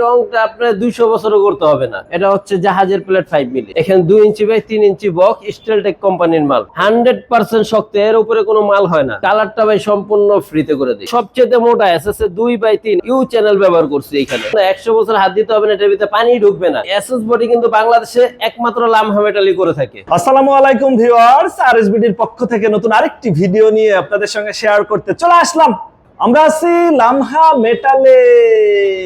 রংটা আপনার দুইশো বছরও করতে হবে না। এটা হচ্ছে জাহাজের প্লেট ফাইভ মিলি। এখানে দুই ইঞ্চি বাই তিন ইঞ্চি বক স্টেলটেক কোম্পানির মাল। হান্ড্রেড পার্সেন্ট শক্ত, এর উপরে কোনো মাল হয় না। কালারটা ভাই সম্পূর্ণ ফ্রিতে করে দিই। সবচেয়ে মোটা এসএস দুই বাই তিন ইউ চ্যানেল ব্যবহার করছি এখানে। একশো বছর হাত দিতে হবে না পানি ঢুকবে না। এসএস বডি কিন্তু বাংলাদেশে একমাত্র লামহা মেটালি করে থাকে। আসসালামু আলাইকুম ভিউয়ার্স আরএসবিডির পক্ষ থেকে নতুন আরেকটি ভিডিও নিয়ে আপনাদের সঙ্গে শেয়ার করতে চলে আসলাম। আমরা আছি লামহা মেটালে। আর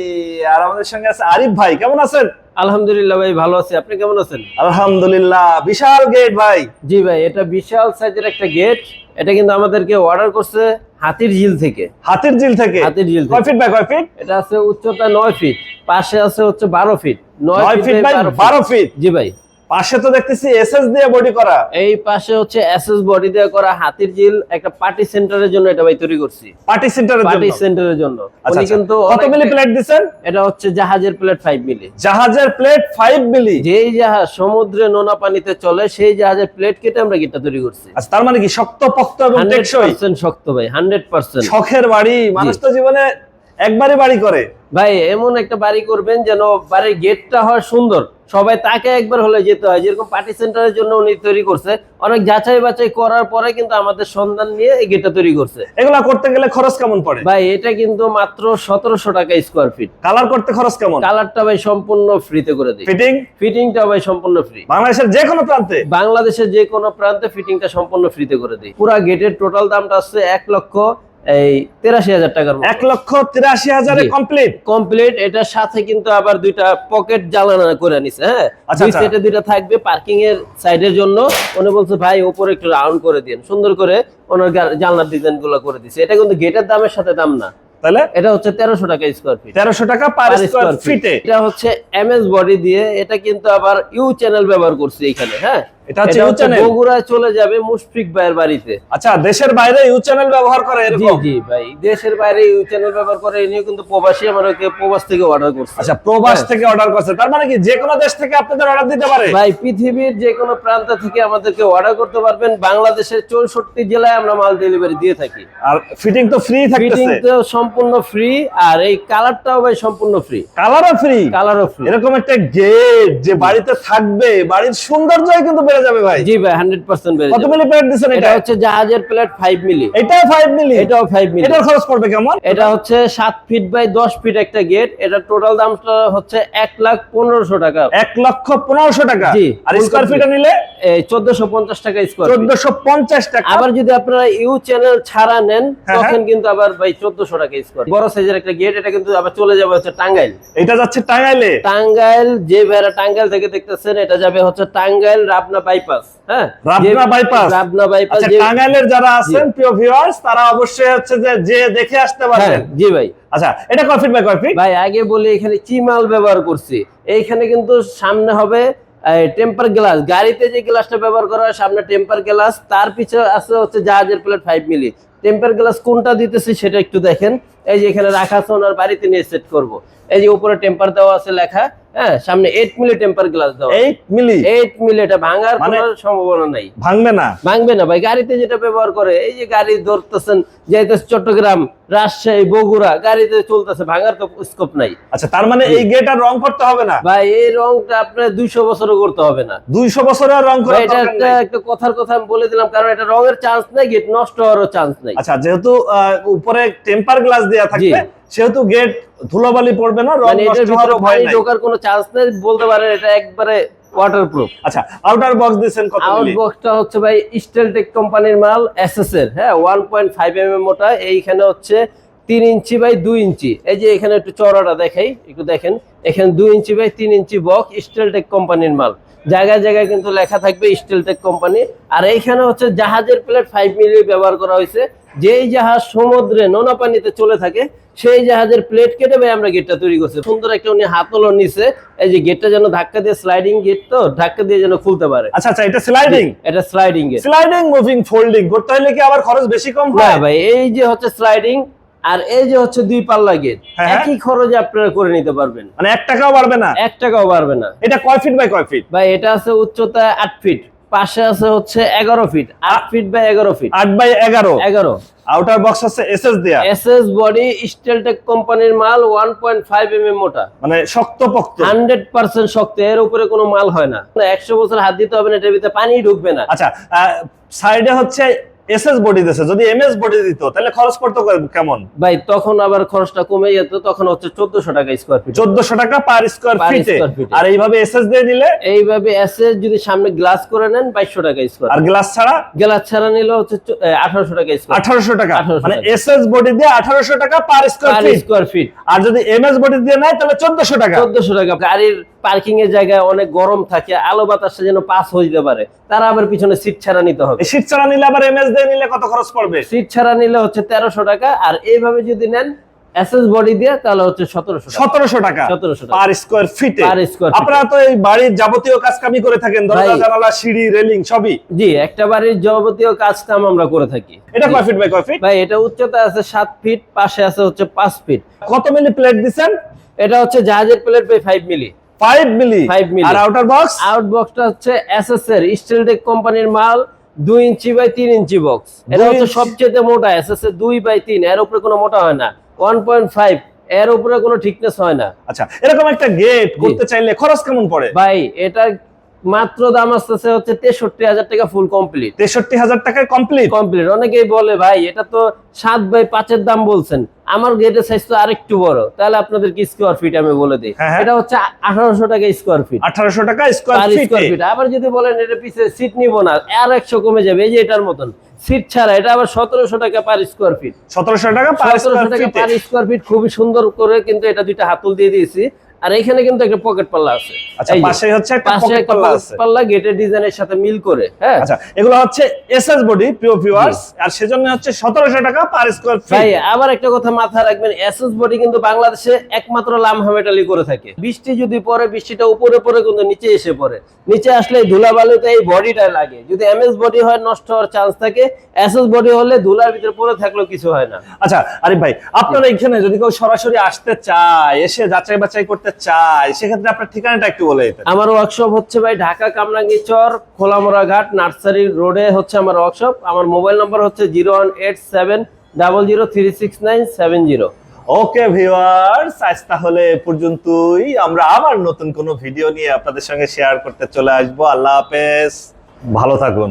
আমাদের সঙ্গে আছে আরিফ ভাই। কেমন আছেন? আলহামদুলিল্লাহ ভাই ভালো আছি। আপনি কেমন আছেন? আলহামদুলিল্লাহ। বিশাল গেট ভাই। জি ভাই এটা বিশাল সাইজের একটা গেট এটা কিন্তু আমাদেরকে অর্ডার করছে হাতির ঝিল থেকে। হাতির ঝিল থেকে? হাতির ঝিল কয় ফিট বাই কয় ফিট এটা আছে উচ্চতা 9 ফিট পাশে আছে হচ্ছে বারো ফিট নয় নয় ফিট বাই বারো ফিট জি ভাই। পাশে তো দেখতেছি এসএস দিয়ে বডি করা। এই পাশে হচ্ছে এসএস বডি দিয়ে করা হাতির ঝিল একটা পার্টি সেন্টারের জন্য এটা ভাই তৈরি করছি। পার্টি সেন্টারের পার্টি সেন্টারের জন্য? আচ্ছা উনি আচ্ছা। কিন্তু কত মিলি প্লেট দিছেন এটা হচ্ছে জাহাজের প্লেট ফাইভ মিলি। জাহাজের প্লেট 5 মিলি। যেই জাহাজ সমুদ্রে নোনা পানিতে চলে সেই জাহাজের প্লেট কেটে আমরা গেটটা তৈরি করছি। আচ্ছা তার মানে কি শক্ত পক্ত এবং টেকসই? পার্সেন্ট শক্ত ভাই হান্ড্রেড পার্সেন্ট শখের বাড়ি। মানুষ তো জীবনে একবারই বাড়ি করে। ভাই এমন একটা বাড়ি করবেন যেন বাড়ির গেটটা হয় সুন্দর। সবাই তাকে একবার হলে যেতে হয়। যেরকম পার্টি সেন্টারের জন্য উনি তৈরি করছে অনেক যাচাই বাছাই করার পরে কিন্তু আমাদের সন্ধান নিয়ে এই গেটটা তৈরি করছে। এগুলা করতে গেলে খরচ কেমন পড়ে? ভাই এটা কিন্তু মাত্র সতেরোশো টাকা স্কোয়ার ফিট কালার করতে খরচ কেমন? কালারটা ভাই সম্পূর্ণ ফ্রিতে করে দিই। ফিটিং ফিটিংটা ভাই সম্পূর্ণ ফ্রি বাংলাদেশের যে কোনো প্রান্তে? বাংলাদেশের যে কোনো প্রান্তে ফিটিংটা সম্পূর্ণ ফ্রিতে করে দিই। পুরা গেটের টোটাল দামটা আসছে এক লক্ষ এই তেরাশি হাজার টাকার এক লক্ষ তিরাশি হাজারে কমপ্লিট কমপ্লিট এটার সাথে কিন্তু আবার দুইটা পকেট জ্বালানা করে নিছে হ্যাঁ? আচ্ছা, দুই আচ্ছা। সেটে দুইটা থাকবে পার্কিং এর সাইডের জন্য। উনি বলছে ভাই উপরে একটু রাউন্ড করে দিন সুন্দর করে ওনার জানলার ডিজাইনগুলো করে দিছে। এটা কিন্তু গেটের দামের সাথে দাম না। তাহলে? এটা হচ্ছে তেরোশো টাকা স্কোয়ার ফিট তেরোশো টাকা পার স্কোয়ার ফিটে এটা হচ্ছে এমএস বডি দিয়ে এটা কিন্তু আবার ইউ চ্যানেল ব্যবহার করছি এখানে হ্যাঁ? এটা হচ্ছে channel? বগুড়ায় চলে যাবে মুশফিক ভাইয়ের বাড়িতে। আচ্ছা দেশের বাইরে ইউ চ্যানেল ব্যবহার করে এরকম? জি ভাই দেশের বাইরে ইউ চ্যানেল ব্যবহার করে এনেও কিন্তু প্রবাসী প্রবাস থেকে অর্ডার করছে। আচ্ছা প্রবাস হ্যাঁ। থেকে অর্ডার করছে। তার মানে কি যে কোনো দেশ থেকে আপনাদের অর্ডার দিতে পারে? ভাই পৃথিবীর যে কোনো প্রান্ত থেকে আমাদেরকে অর্ডার করতে পারবেন। বাংলাদেশের চৌষট্টি জেলায় আমরা মাল ডেলিভারি দিয়ে থাকি। আর ফিটিং তো ফ্রি ফিটিং তো সম্পূর্ণ ফ্রি আর এই কালারটাও ভাই সম্পূর্ণ ফ্রি কালারও ফ্রি কালারও ফ্রি এরকম একটা গেট যে বাড়িতে থাকবে বাড়ির সৌন্দর্যই কিন্তু বেড়ে যাবে ভাই। জি ভাই হান্ড্রেড পার্সেন্ট বেড়ে কত মিলি প্লেট দিছেন এটা হচ্ছে জাহাজের প্লেট ফাইভ মিলি এটাও 5 মিলি এটাও ফাইভ মিলি এটার খরচ পড়বে কেমন? এটা হচ্ছে সাত ফিট বাই দশ ফিট একটা গেট এটা টোটাল দামটা হচ্ছে লাখ টাকা। লক্ষ টাকা? জি, আর স্কোয়ার নিলে? এই চোদ্দশো পঞ্চাশ টাকা স্কোয়ার চোদ্দশো পঞ্চাশ টাকা? আবার যদি আপনারা ইউ চ্যানেল ছাড়া নেন হ্যাঁ, তখন কিন্তু আবার ভাই চোদ্দশো টাকা স্কোয়ার বড় সাইজের একটা গেট এটা কিন্তু আবার চলে যাবে হচ্ছে টাঙ্গাইল। এটা যাচ্ছে টাঙ্গাইলে? টাঙ্গাইল যে ভেড়া টাঙ্গাইল থেকে দেখতেছেন এটা যাবে হচ্ছে টাঙ্গাইল রাবনা বাইপাস হ্যাঁ? রাবনা যে- রাবনা বাইপাস আচ্ছা টাঙ্গাইলের যারা আছেন প্রিয় ভিউয়ার্স তারা অবশ্যই হচ্ছে যে যে দেখে আসতে হ্যাঁ জি ভাই। আচ্ছা এটা কফি বাই ভাই আগে বলি এখানে কি মাল ব্যবহার করছি। এইখানে কিন্তু সামনে হবে টেম্পার গ্লাস গাড়িতে যে গ্লাসটা ব্যবহার করা হয় সামনে টেম্পার গ্লাস তার পিছনে আছে হচ্ছে জাহাজের plate five milli temper glass কোনটা দিতেছি সেটা একটু দেখেন। এই যে এখানে রাখা আছে ওনার বাড়িতে নিয়ে সেট করব। এই যে উপরে টেম্পার দেওয়া আছে লেখা হ্যাঁ সামনে এইট মিলি টেম্পার গ্লাস দেওয়া এইট মিলি এইট মিলি এটা ভাঙার মানে- কোনো সম্ভাবনা নাই। ভাঙবে না? ভাঙবে না ভাই গাড়িতে যেটা ব্যবহার করে এই যে গাড়ি ধরতেছেন যাইতেছে চট্টগ্রাম রাজশাহী বগুড়া গাড়িতে চলতেছে ভাঙার তো স্কোপ নাই। আচ্ছা তার মানে এই গেট আর রং করতে হবে না? ভাই এই রংটা আপনার দুইশো বছরও করতে হবে না। দুইশো বছর আর রং এটা একটা একটা কথার কথা আমি বলে দিলাম কারণ এটা রঙের চান্স নাই গেট নষ্ট হওয়ারও চান্স নাই। আচ্ছা যেহেতু উপরে টেম্পার গ্লাস দেওয়া থাকবে সেহেতু গেট ধুলোবালি পড়বে না রং মানে নষ্ট ভিতরে হওয়ারও ভয় নাই। ঢোকার কোনো চান্স নেই বলতে পারেন এটা একবারে ওয়াটারপ্রুফ আচ্ছা আউটার বক্স দিয়েছেন কত মিলি? আউটবক্সটা হচ্ছে ভাই স্টেলটেক কোম্পানির মাল এসএস এর হ্যাঁ one point five M M মোটা এইখানে হচ্ছে তিন ইঞ্চি বাই দুই ইঞ্চি। এই যে এখানে একটু চড়াটা দেখাই একটু দেখেন এখানে দুই ইঞ্চি বাই তিন ইঞ্চি বক্স স্টেলটেক কোম্পানির মাল। জায়গায় জায়গায় কিন্তু লেখা থাকবে স্টেলটেক কোম্পানি। আর এইখানে হচ্ছে জাহাজের প্লেট ফাইভ মিলি ব্যবহার করা হয়েছে যেই জাহাজ সমুদ্রে নোনা পানিতে চলে থাকে সেই জাহাজের প্লেট কেটে ভাই আমরা গেটটা তৈরি করছি। সুন্দর একটা উনি হাতলও নিছে এই যে গেটটা যেন ধাক্কা দিয়ে স্লাইডিং গেট তো ধাক্কা দিয়ে যেন খুলতে পারে। আচ্ছা আচ্ছা এটা স্লাইডিং এটা sliding gate sliding moving folding করতে হলে কি আবার খরচ বেশি কম না হয়? ভাই এই যে হচ্ছে স্লাইডিং আর এই যে হচ্ছে দুই পাল্লা গেট হ্যাঁ। একই খরচে আপনারা করে নিতে পারবেন। মানে এক টাকাও বাড়বে না? এক টাকাও বাড়বে না। এটা কয় ফিট বাই কয় ফিট ভাই এটা আছে উচ্চতা আট ফিট পাশে আছে হচ্ছে এগারো ফিট আট ফিট বাই এগারো ফিট আট বাই এগারো? এগারো। আউটার বক্স আছে এস এসএস দেয়া। এস বডি স্টেলটেক কোম্পানির মাল one point five M M মোটা। মানে শক্ত পক্ত হান্ড্রেড পার্সেন্ট শক্ত এর উপরে কোনো মাল হয় না। একশো বছর হাত দিতে হবে না এটার ভিতরে পানি ঢুকবে না। আচ্ছা সাইডে হচ্ছে এসএস বডি দিছে। যদি এমএস বডি দিত তাহলে খরচ পড়তো কেমন? ভাই তখন আবার খরচটা কমে যেত তখন হচ্ছে চোদ্দশো টাকা স্কোয়ার ফিট চোদ্দশো টাকা পার স্কোয়ার ফিটে। আর এইভাবে এসএস দিয়ে দিলে? এইভাবে এসএস যদি সামনে গ্লাস করে নেন বাইশশো টাকা স্কোয়ার আর গ্লাস ছাড়া? গ্লাস ছাড়া নিলে হচ্ছে আঠারোশো টাকা স্কোয়ার আঠারোশো টাকা। 1800 মানে এসএস বডি দিয়ে আঠারোশো টাকা পার স্কোয়ার ফিট আর যদি এমএস বডি দিয়ে নেয় তাহলে চোদ্দশো টাকা। চোদ্দশো টাকা। গাড়ির পার্কিং এর জায়গায় অনেক গরম থাকে আলো বাতাসটা যেন পাস হইতে পারে তারা আবার পিছনে সিট ছাড়া নিতে হবে। শীত ছাড়া নিলে আবার এমএস দিয়ে নিলে কত খরচ পড়বে? সিট ছাড়া নিলে হচ্ছে তেরোশো টাকা আর এইভাবে যদি নেন এসএস বডি দিয়ে তাহলে হচ্ছে সতেরোশো টাকা। সতেরোশো টাকা 1700 পার স্কোয়ার ফিটে Per square আপনারা তো এই বাড়ির যাবতীয় কাজ কামি করে থাকেন দরজা জানালা সিঁড়ি রেলিং সবই। জি একটা বাড়ির যাবতীয় কাজ কাম আমরা করে থাকি। এটা জি। কয় ফিট বাই কয় ফিট ভাই এটা উচ্চতা আছে সাত ফিট পাশে আছে হচ্ছে পাঁচ ফিট কত মিলি প্লেট এটা হচ্ছে জাহাজের plate by five milli. Five milli 5 milli. R outer box আউটবক্সটা হচ্ছে এসএসআর স্টিলটেক কোম্পানির মাল দুই ইঞ্চি বাই তিন ইঞ্চি বক্স এটা হচ্ছে সবচেয়ে মোটা এসএসআর দুই বাই তিন এর উপরে কোনো মোটা হয় না। ওয়ান পয়েন্ট ফাইভ এর উপরে কোনো ঠিকনেস হয় না। আচ্ছা এরকম একটা গেট করতে চাইলে খরচ কেমন পড়ে? ভাই এটা মাত্র দাম আসতেছে হচ্ছে তেষট্টি হাজার টাকা ফুল কমপ্লিট তেষট্টি হাজার টাকায় কমপ্লিট কমপ্লিট অনেকেই বলে ভাই এটা তো সাত বাই পাঁচের দাম বলছেন। আমার গেটের সাইজ তো আরেকটু বড়। তাহলে আপনাদের কি স্কোয়ার ফিট আমি বলে দিই। হ্যাঁ, হ্যাঁ। এটা হচ্ছে আঠারোশো টাকা স্কোয়ার ফিট আঠারোশো টাকা স্কোয়ার ফিট আবার যদি বলেন এটা পিছে সিট নিব না আর একশো কমে যাবে। এই যে এটার মতন। সিট ছাড়া এটা আবার সতেরোশো টাকা পার স্কোয়ার ফিট সতেরোশো টাকা সতেরোশো টাকা পার স্কোয়ার ফিট খুবই সুন্দর করে কিন্তু এটা দুইটা হাতুল দিয়ে দিয়েছি। আর এখানে কিন্তু একটা পকেট পাল্লা আছে। আচ্ছা পাশে হচ্ছে একটা পকেট পাল্লা আছে। পাল্লা গেটের ডিজাইনের সাথে মিল করে হ্যাঁ? আচ্ছা এগুলো হচ্ছে এসএস বডি প্রিয় ভিউয়ার্স আর সেজন্য হচ্ছে সতেরোশো টাকা পার স্কোয়ার ভাই আবার একটা কথা মাথায় রাখবেন এসএস বডি কিন্তু বাংলাদেশে একমাত্র লামহা মেটালি করে থাকে। বৃষ্টি যদি পড়ে বৃষ্টিটা উপরে পড়ে কিন্তু নিচে এসে পড়ে। নিচে আসলে ধুলা বালুতে এই বডিটা লাগে। যদি এমএস বডি হয় নষ্ট হওয়ার চান্স থাকে। এসএস বডি হলে ধুলার ভিতরে পড়ে থাকলেও কিছু হয় না। আচ্ছা আরিফ ভাই আপনারা এখানে যদি কেউ সরাসরি আসতে চায় এসে যাচাই বাছাই করতে চায় সেক্ষেত্রে আপনার ঠিকানাটা একটু বলে দিতেন। আমার ওয়ার্কশপ হচ্ছে ভাই ঢাকা কামরাঙ্গি চর খোলামোড়া ঘাট নার্সারি রোডে হচ্ছে আমার ওয়ার্কশপ আমার মোবাইল নাম্বার হচ্ছে zero one eight seven double zero three six nine seven zero. Okay viewers আজ তাহলে পর্যন্তই। আমরা আবার নতুন কোনো ভিডিও নিয়ে আপনাদের সঙ্গে শেয়ার করতে চলে আসব। আল্লাহ হাফেজ। ভালো থাকুন।